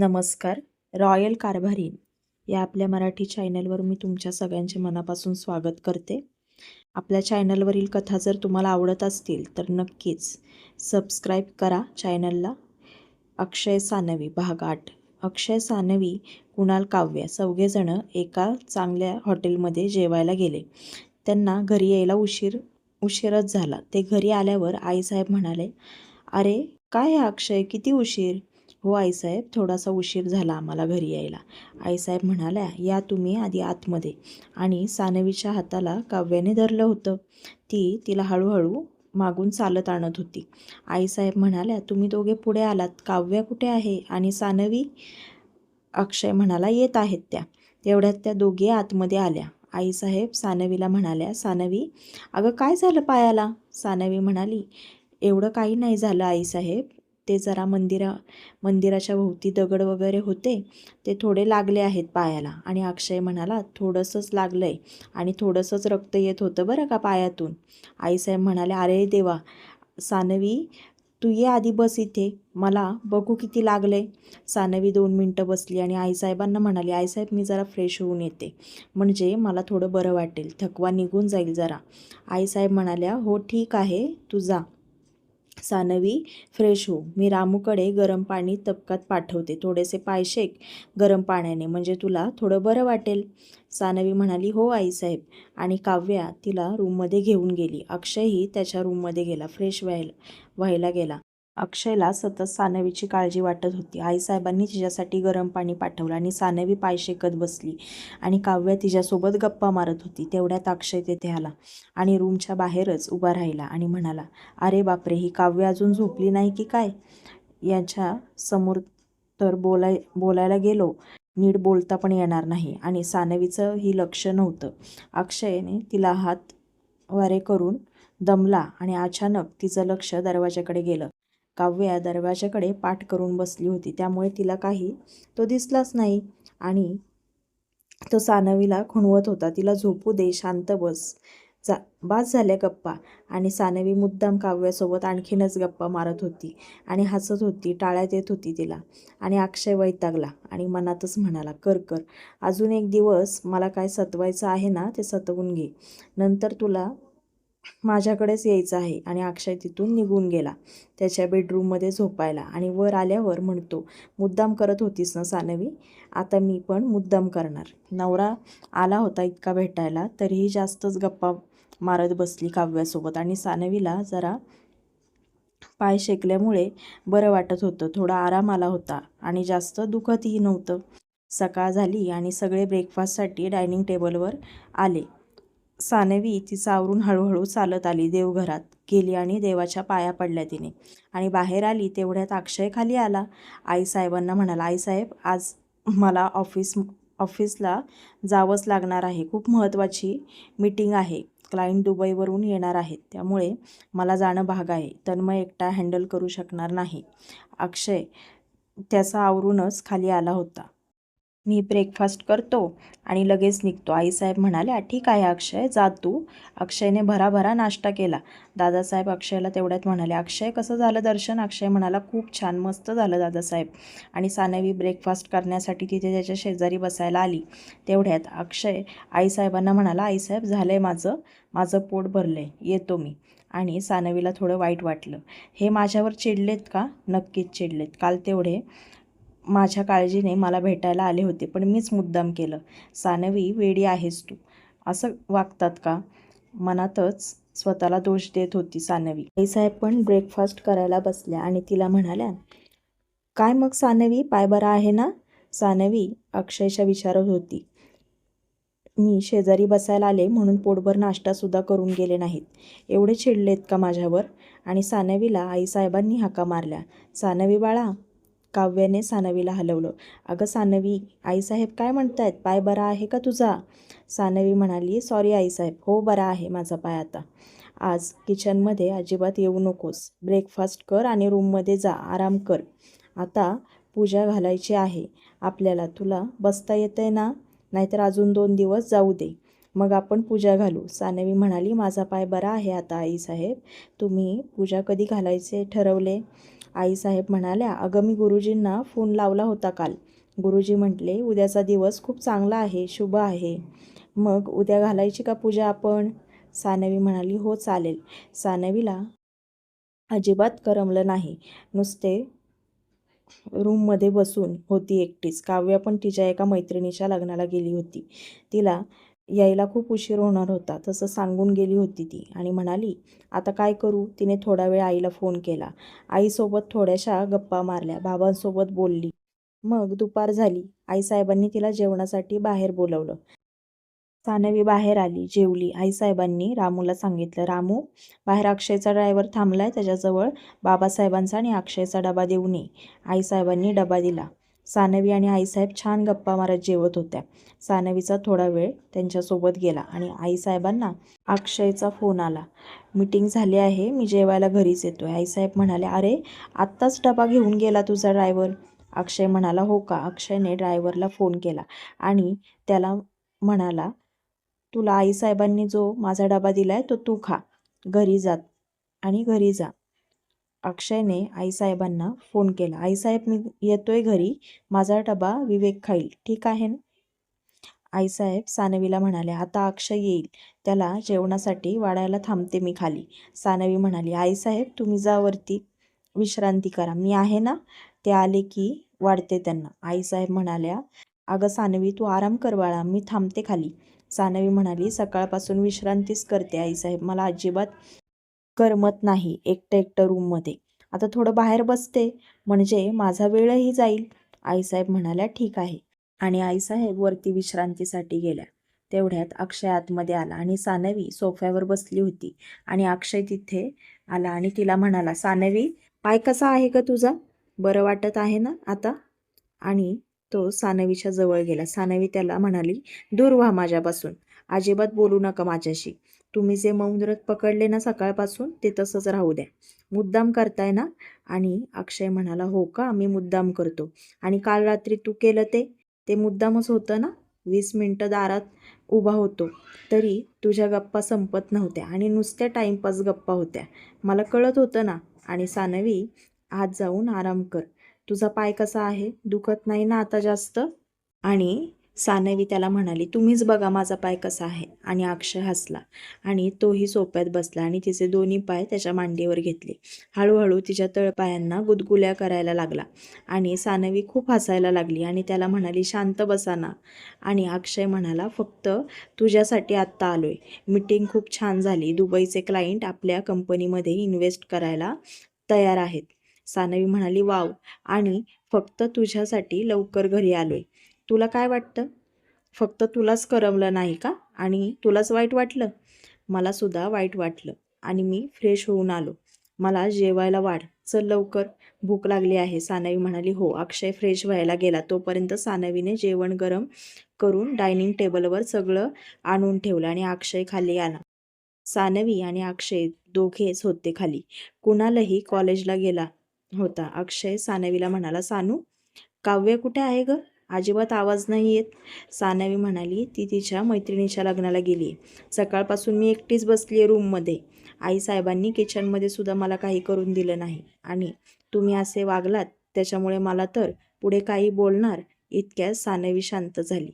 नमस्कार रॉयल कारभारी या आपल्या मराठी चॅनलवर मी तुमच्या सगळ्यांचे मनापासून स्वागत करते. आपल्या चॅनलवरील कथा जर तुम्हाला आवडत असतील तर नक्कीच सबस्क्राईब करा चॅनलला. अक्षय सानवी भाग आठ. अक्षय सानवी कुणाल काव्य चौघेजणं एका चांगल्या हॉटेलमध्ये जेवायला गेले. त्यांना घरी यायला उशीर उशीरच झाला. ते घरी आल्यावर आईसाहेब म्हणाले अरे काय आहे अक्षय? किती उशीर? हो आईसाहेब थोडासा उशीर झाला आम्हाला घरी यायला. आईसाहेब म्हणाल्या या तुम्ही आधी आतमध्ये. आणि सानवीच्या हाताला काव्याने धरलं होतं. ती तिला हळूहळू मागून चालत आणत होती. आईसाहेब म्हणाल्या तुम्ही दोघे पुढे आलात. काव्या कुठे आहे? आणि सानवी? अक्षय म्हणाला येत आहेत त्या. तेवढ्यात त्या दोघे आतमध्ये आल्या. आईसाहेब सानवीला म्हणाल्या सानवी अगं काय झालं पायाला? सानवी म्हणाली एवढं काही नाही झालं आईसाहेब. ते जरा मंदिरा मंदिराच्या भोवती दगड वगैरे होते ते थोडे लागले आहेत पायाला. आणि अक्षय म्हणाला थोडंसंच लागलं आहे आणि थोडंसंच रक्त येत होतं बरं का पायातून. आईसाहेब म्हणाले अरे देवा सानवी तू ये आधी बस इथे. मला बघू किती लागले सानवी दोन मिनटं बसली आणि आईसाहेबांना म्हणाली आईसाहेब मी जरा फ्रेश होऊन येते. म्हणजे मला थोडं बरं वाटेल. थकवा निघून जाईल जरा. आईसाहेब म्हणाल्या हो ठीक आहे. तू जा. सानवी फ्रेश हो. मी रामूकडे गरम पाणी तपकात पाठवते. थोडेसे पाय शेक गरम पाण्याने. म्हणजे तुला थोडं बरं वाटेल. सानवी म्हणाली हो आईसाहेब आणि काव्या तिला रूममध्ये घेऊन गेली. अक्षयही त्याच्या रूममध्ये गेला. फ्रेश व्हायला व्हायला गेला. अक्षयला सतत सानवीची काळजी वाटत होती. आईसाहेबांनी तिच्यासाठी गरम पाणी पाठवलं आणि सानवी पाय शेकत बसली आणि काव्य तिच्यासोबत गप्पा मारत होती. तेवढ्यात अक्षय तेथे आला आणि रूमच्या बाहेरच उभा राहिला आणि म्हणाला अरे बापरे ही काव्य अजून झोपली नाही की काय? याच्या समोर तर बोलाय बोलायला गेलो नीट बोलता पण येणार नाही. आणि सानवीचं ही लक्ष नव्हतं. अक्षयने तिला हात वारे करून दमला आणि अचानक तिचं लक्ष दरवाजाकडे गेलं. काव्या दरवाजाकडे पाठ करून बसली होती. त्यामुळे तिला काही तो दिसलाच नाही आणि तो सानवीला खुणवत होता. तिला झोपू दे शांत बस. जा बास झाल्या गप्पा. आणि सानवी मुद्दाम काव्यासोबत आणखीनच गप्पा मारत होती आणि हसत होती टाळ्यात येत होती तिला. आणि अक्षय वैतागला आणि मनातच म्हणाला कर कर. अजून एक दिवस मला काय सतवायचं आहे ना ते सतवून घे. नंतर तुला माझ्याकडेच यायचं आहे आणि अक्षय तिथून निघून गेला. त्याच्या बेडरूममध्ये झोपायला आणि वर आल्यावर म्हणतो मुद्दाम करत होतीस ना सानवी? आता मी पण मुद्दाम करणार. नवरा आला होता इतका भेटायला तरीही जास्तच गप्पा मारत बसली काव्यासोबत आणि सानवीला जरा पाय शेकल्यामुळे बरं वाटत होतं. थोडा आराम आला होता आणि जास्त दुखतही नव्हतं. सकाळ झाली आणि सगळे ब्रेकफास्टसाठी डायनिंग टेबलवर आले. सानवी तिचं आवरून हळूहळू चालत आली देवघरात. गेली आणि देवाच्या पाया पडल्या तिने. आणि बाहेर आली तेवढ्यात अक्षय खाली आला. आईसाहेबांना म्हणाला आईसाहेब आज मला ऑफिस ऑफिसला जावंच लागणार आहे. खूप महत्त्वाची मीटिंग आहे. क्लायंट दुबईवरून येणार आहेत. त्यामुळे मला जाणं भाग आहे. तन्मय एकटा हँडल करू शकणार नाही. अक्षय त्याचा आवरूनच खाली आला होता. मी ब्रेकफास्ट करतो आणि लगेच निघतो. आईसाहेब म्हणाल्या ठीक आहे अक्षय जा तू. अक्षयने भराभरा नाश्ता केला. दादासाहेब अक्षयला तेवढ्यात म्हणाले अक्षय कसं झालं दर्शन? अक्षय म्हणाला खूप छान मस्त झालं दादासाहेब. आणि सानवी ब्रेकफास्ट करण्यासाठी तिथे त्याच्या शेजारी बसायला आली. तेवढ्यात अक्षय आईसाहेबांना म्हणाला आईसाहेब झालं आहे माझं. माझं पोट भरलं आहे येतो मी. आणि सानवीला थोडं वाईट वाटलं. हे माझ्यावर चिडलेत का? नक्कीच चिडलेत. काल तेवढे माझ्या काळजीने मला भेटायला आले होते पण मीच मुद्दाम केलं सानवी वेडी आहेस तू. असं वागतात का? मनातच स्वतःला दोष देत होती सानवी. आईसाहेब पण ब्रेकफास्ट करायला बसल्या आणि तिला म्हणाल्या काय मग सानवी पाय बरा आहे ना? सानवी अक्षयशा विचारत होती मी शेजारी बसायला आले म्हणून पोटभर नाश्तासुद्धा करून गेले नाहीत. एवढे चिडलेत का माझ्यावर? आणि सानवीला आईसाहेबांनी हाका मारल्या सानवी बाळा काव्याने सानवीला हलवलं. अगं सानवी आईसाहेब काय म्हणतायत? पाय बरा आहे का तुझा? सानवी म्हणाली सॉरी आईसाहेब हो बरा आहे माझा पाय आता. आज किचनमध्ये अजिबात येऊ नकोस. ब्रेकफास्ट कर आणि रूममध्ये जा आराम कर. आता पूजा घालायची आहे. आपल्याला तुला बसता येतंय ना? नाहीतर अजून दोन दिवस जाऊ दे. मग आपण पूजा घालू. सानवी म्हणाली माझा पाय बरा आहे आता आईसाहेब. तुम्ही पूजा कधी घालायचे ठरवले? आईसाहेब म्हणाल्या अगं मी गुरुजींना फोन लावला होता काल. गुरुजी म्हटले उद्याचा दिवस खूप चांगला आहे शुभ आहे. मग उद्या घालायची का पूजा आपण? सानवी म्हणाली हो चालेल. सानवीला अजिबात करमलं नाही. नुसते रूममध्ये बसून होती एकटीच. काव्या पण तिच्या एका मैत्रिणीच्या लग्नाला गेली होती. तिला यायला खूप उशीर होणार होता. तसं सांगून गेली होती ती आणि म्हणाली आता काय करू? तिने थोडा वेळ आईला फोन केला. आईसोबत थोड्याशा गप्पा मारल्या. बाबांसोबत बोलली. मग दुपार झाली. आईसाहेबांनी तिला जेवणासाठी बाहेर बोलवलं. सानवी बाहेर आली जेवली. आईसाहेबांनी रामूला सांगितलं रामू बाहेर अक्षयचा ड्रायव्हर थांबलाय. त्याच्याजवळ बाबासाहेबांचा आणि अक्षयचा डबा देऊ नये आईसाहेबांनी डबा दिला. सानवी आणि आईसाहेब छान गप्पा मारत जेवत होत्या. सानवीचा थोडा वेळ त्यांच्यासोबत गेला आणि आईसाहेबांना अक्षयचा फोन आला. मीटिंग झाली आहे मी जेवायला घरीच येतो आहे आईसाहेब म्हणाले अरे आत्ताच डबा घेऊन गेला तुझा ड्रायव्हर. अक्षय म्हणाला हो का? अक्षयने ड्रायव्हरला फोन केला आणि त्याला म्हणाला तुला आईसाहेबांनी जो माझा डबा दिला आहे तो तू खा. घरी जात आणि घरी जा. अक्षयने आईसाहेबांना फोन केला. आईसाहेब मी येतोय घरी. माझा डबा विवेक खाईल. ठीक आहे ना? आईसाहेब सानवीला म्हणाले आता अक्षय येईल. त्याला जेवणासाठी वाढायला थांबते मी खाली. सानवी म्हणाली आईसाहेब तुम्ही जा वरती. विश्रांती करा. मी आहे ना? ते आले की वाढते त्यांना. आईसाहेब म्हणाल्या अगं सानवी तू आराम कर बाळा. मी थांबते खाली. सानवी म्हणाली सकाळपासून विश्रांतीच करते आईसाहेब. मला अजिबात करमत नाही एकटं एकटं रूममध्ये. आता थोडं बाहेर बसते म्हणजे माझा वेळही जाईल. आईसाहेब म्हणाल्या ठीक आहे. आणि आईसाहेब वरती विश्रांतीसाठी गेल्या. तेवढ्यात अक्षय आतमध्ये आला आणि सानवी सोफ्यावर बसली होती. आणि अक्षय तिथे आला आणि तिला म्हणाला सानवी पाय कसा आहे का तुझा? बरं वाटत आहे ना आता? आणि तो सानवीच्या जवळ गेला. सानवी त्याला म्हणाली दूर व्हा माझ्यापासून. अजिबात बोलू नका माझ्याशी. तुम्ही जे मौनव्रत पकडले ना सकाळपासून ते तसंच राहू द्या. मुद्दाम करताय ना? आणि अक्षय म्हणाला हो का? मी मुद्दाम करतो. आणि काल रात्री तू केलं ते? ते मुद्दामच होतं ना? वीस मिनटं दारात उभा होतो तरी तुझ्या गप्पा संपत नव्हत्या आणि नुसत्या टाईमपास गप्पा होत्या. मला कळत होतं ना? आणि सानवी आज जाऊन आराम कर. तुझा पाय कसा आहे? दुखत नाही ना आता जास्त? आणि सानवी त्याला म्हणाली तुम्हीच बघा माझा पाय कसा आहे. आणि अक्षय हसला आणि तोही सोप्यात बसला आणि तिचे दोन्ही पाय त्याच्या मांडीवर घेतले. हळूहळू तिच्या तळपायांना गुदगुल्या करायला लागला आणि सानवी खूप हसायला लागली आणि त्याला म्हणाली शांत बसाना आणि अक्षय म्हणाला फक्त तुझ्यासाठी आत्ता आलोय. मीटिंग खूप छान झाली. दुबईचे क्लायंट आपल्या कंपनीमध्ये इन्व्हेस्ट करायला तयार आहेत. सानवी म्हणाली वाव. आणि फक्त तुझ्यासाठी लवकर घरी आलोय. तुला काय वाटतं? फक्त तुलाच करमलं नाही का? आणि तुलाच वाईट वाटलं? मला सुद्धा वाईट वाटलं आणि मी फ्रेश होऊन आलो. मला जेवायला वाढ. चल लवकर. भूक लागली आहे. सानवी म्हणाली हो अक्षय फ्रेश व्हायला गेला. तोपर्यंत सानवीने जेवण गरम करून डायनिंग टेबलवर सगळं आणून ठेवलं आणि अक्षय खाली आला. सानवी आणि अक्षय दोघेच होते खाली. कुणालाही कॉलेजला गेला होता. अक्षय सानवीला म्हणाला सानू काव्य कुठे आहे ग? अजिबात आवाज नाही येत. सानवी म्हणाली ती तिच्या मैत्रिणीच्या लग्नाला गेली सकाळपासून मी एकटीच बसली आहे रूममध्ये. आईसाहेबांनी किचनमध्ये सुद्धा मला काही करून दिलं नाही. आणि तुम्ही असे वागलात त्याच्यामुळे मला तर पुढे काही बोलणार. इतक्यात सानवी शांत झाली.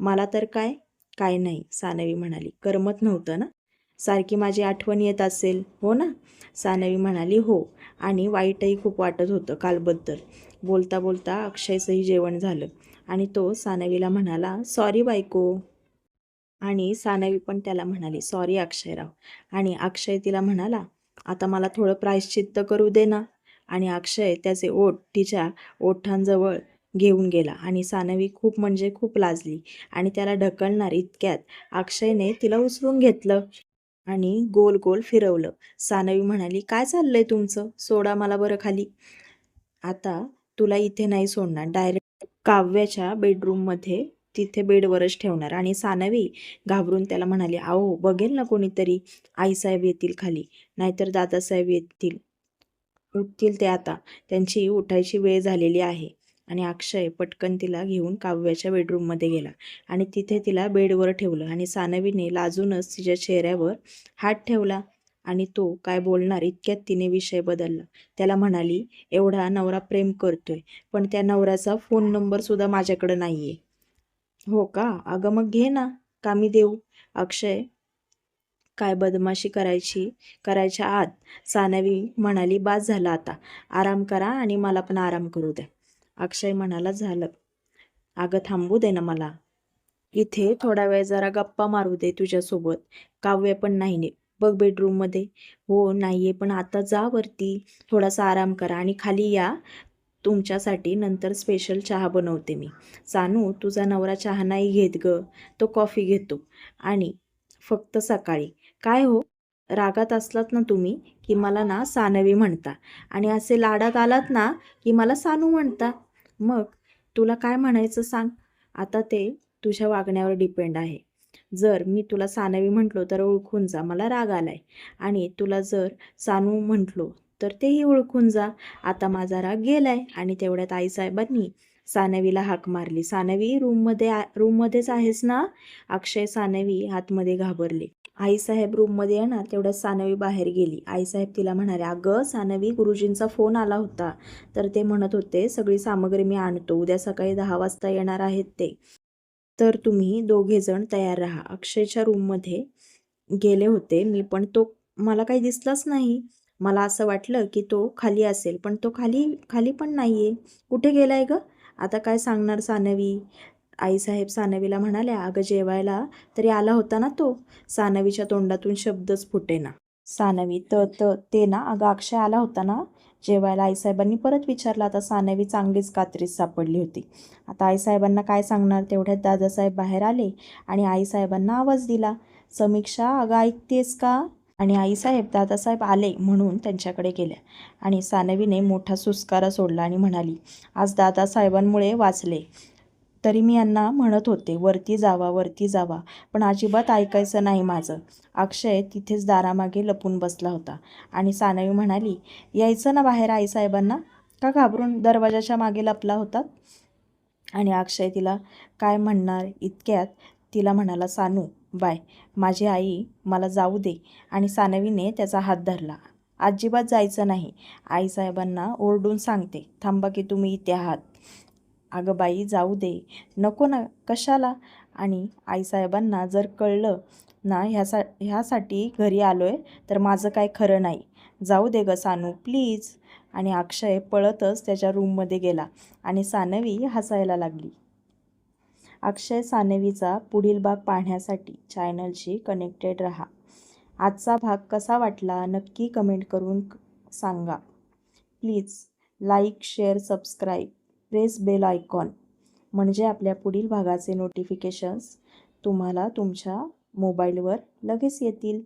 मला तर काय? काय नाही सानवी म्हणाली. करमत नव्हतं ना? सारखी माझी आठवण येत असेल हो ना? सानवी म्हणाली हो. आणि वाईटही खूप वाटत होतं कालबद्दल. बोलता बोलता अक्षयचंही जेवण झालं. आणि तो सानवीला म्हणाला सॉरी बायको. आणि सानवी पण त्याला म्हणाली सॉरी अक्षयराव. आणि अक्षय तिला म्हणाला आता मला थोडं प्रायश्चित्त करू दे ना. आणि अक्षय त्याचे ओठ तिच्या ओठांजवळ घेऊन गेला आणि सानवी खूप म्हणजे खूप लाजली आणि त्याला ढकलणार इतक्यात अक्षयने तिला उचलून घेतलं आणि गोल गोल फिरवलं. सानवी म्हणाली काय चाललंय तुमचं? सोडा मला बरं खाली. आता तुला इथे नाही सोडणार. डायरेक्ट काव्याच्या बेडरूममध्ये तिथे बेडवरच ठेवणार. आणि सानवी घाबरून त्याला म्हणाली आहो बघेल ना कोणीतरी. आईसाहेब येतील खाली. नाहीतर दादासाहेब येतील. उठतील ते आता. त्यांची उठायची वेळ झालेली आहे. आणि अक्षय पटकन तिला घेऊन काव्याच्या बेडरूममध्ये गेला. आणि तिथे तिला बेडवर ठेवलं. आणि सानवीने लाजूनच तिच्या चेहऱ्यावर हात ठेवला. आणि तो काय बोलणार इतक्यात तिने विषय बदलला. त्याला म्हणाली एवढा नवरा प्रेम करतोय पण त्या नवऱ्याचा फोन नंबरसुद्धा माझ्याकडे नाही आहे हो का? अगं मग घे ना का मी देऊ. अक्षय काय बदमाशी करायची करायच्या आत सानवी म्हणाली बाद झाला आता आराम करा आणि मला पण आराम करू द्या. अक्षय म्हणाला झालं. अगं थांबू दे ना मला. इथे थोडा वेळ जरा गप्पा मारू दे तुझ्यासोबत. काव्य पण नाही ने बघ बेडरूममध्ये हो नाही आहे पण आता जा वरती थोडासा आराम करा आणि खाली या. तुमच्यासाठी नंतर स्पेशल चहा बनवते मी. सानू तुझा नवरा चहा नाही घेत ग. तो कॉफी घेतो. आणि फक्त सकाळी. काय हो? रागात असलात ना तुम्ही की मला ना सानवी म्हणता. आणि असे लाडात आलात ना की मला सानू म्हणता. मग तुला काय म्हणायचं सांग? आता ते तुझ्या वागण्यावर डिपेंड आहे. जर मी तुला सानवी म्हटलो तर ओळखून जा मला राग आलाय आणि तुला जर सानू म्हटलो तर तेही ओळखून जा. आता माझा राग गेलाय आणि तेवढ्यात आईसाहेबांनी सानवीला हाक मारली. सानवी रूममध्ये आ रूममध्येच आहेस ना? अक्षय सानवी आतमध्ये घाबरले. आईसाहेब रूममध्ये येणार तेवढ्यात सानवी बाहेर गेली. आईसाहेब तिला म्हणाले अगं सानवी गुरुजींचा फोन आला होता. तर ते म्हणत होते सगळी सामग्री मी आणतो. उद्या सकाळी दहा वाजता येणार आहेत ते. तर तुम्ही दोघेजण तयार राहा. अक्षयच्या रूममध्ये गेले होते मी पण तो मला काही दिसलाच नाही. मला असं वाटलं की तो खाली असेल पण तो खाली खाली पण नाही आहे कुठे गेलाय ग? आता काय सांगणार सानवी? आईसाहेब सानवीला म्हणाल्या अगं जेवायला तरी आला होता ना तो? सानवीच्या तोंडातून शब्दच फुटेना. सानवी. त त ते ना अगं अक्षय आला होता ना जेवायला आईसाहेबांनी परत विचारला आता सानवी चांगलीच कात्रीत सापडली होती. आता आईसाहेबांना काय सांगणार? तेवढ्यात दादासाहेब बाहेर आले आणि आईसाहेबांना आवाज दिला. समीक्षा अगं ऐकतेस का? आणि आईसाहेब दादासाहेब आले म्हणून त्यांच्याकडे गेल्या आणि सानवीने मोठा सुस्कारा सोडला आणि म्हणाली आज दादासाहेबांमुळे वाचले. तरी मी यांना म्हणत होते वरती जावा वरती जावा. पण अजिबात ऐकायचं नाही माझं. अक्षय तिथेच दारामागे लपून बसला होता आणि सानवी म्हणाली यायचं ना बाहेर आईसाहेबांना? का घाबरून दरवाजाच्या मागे लपला होता आणि अक्षय तिला काय म्हणणार इतक्यात? तिला म्हणाला सानू बाय माझी आई मला जाऊ दे. आणि सानवीने त्याचा हात धरला. अजिबात जायचं नाही. आईसाहेबांना ओरडून सांगते. थांबा की तुम्ही इथे आहात. अगं बाई जाऊ दे. नको ना कशाला? आणि आईसाहेबांना जर कळलं ना ह्यासा ह्यासाठी घरी आलो आहे तर माझं काय खरं नाही. जाऊ दे ग सानू प्लीज. आणि अक्षय पळतच त्याच्या रूममध्ये गेला आणि सानवी हसायला लागली. अक्षय सानवीचा पुढील भाग पाहण्यासाठी चॅनलशी कनेक्टेड रहा. आजचा भाग कसा वाटला नक्की कमेंट करून सांगा. Please like share subscribe. Press bell icon म्हणजे आपल्या पुढील भागाचे नोटिफिकेशन्स तुम्हाला तुमच्या मोबाईलवर लगेच येतील.